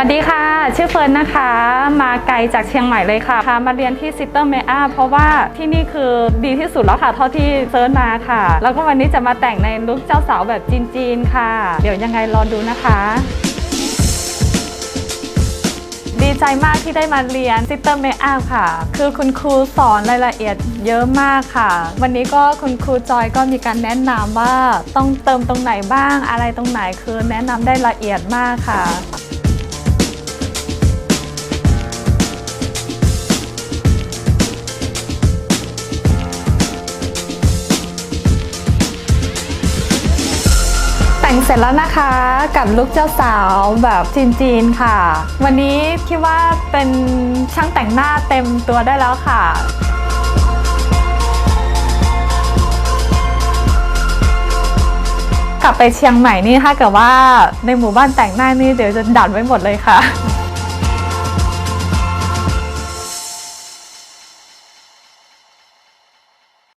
สวัสดีค่ะ ชื่อเฟิร์นนะคะ มาไกลจากเชียงใหม่เลยค่ะพามาเรียนที่ซิสเตอร์เมอาเพราะว่าที่นี่คือดีที่สุดแล้วค่ะ เท่าที่เซิร์ชมาค่ะ แล้วก็วันนี้จะมาแต่งในลุคเจ้าสาวแบบจีนๆค่ะ เดี๋ยวยังไงรอดูนะคะดีใจมากที่ได้มาเรียนซิสเตอร์เมอาค่ะ คือคุณครูสอนรายละเอียดเยอะมากค่ะ วันนี้ก็คุณครูจอยก็มีการแนะนำว่าต้องเติมตรงไหนบ้างอะไรตรงไหนคือแนะนำได้ละเอียดมากค่ะ แต่งเสร็จแล้วนะคะกับลุคเจ้าสาวแบบจีนๆค่ะ วันนี้คิดว่าเป็นช่างแต่งหน้าเต็มตัวได้แล้วค่ะกลับไปเชียงใหม่นี่ถ้าเกิดว่าในหมู่บ้านแต่งหน้านี่เดี๋ยวจะดัดไว้หมดเลยค่ะ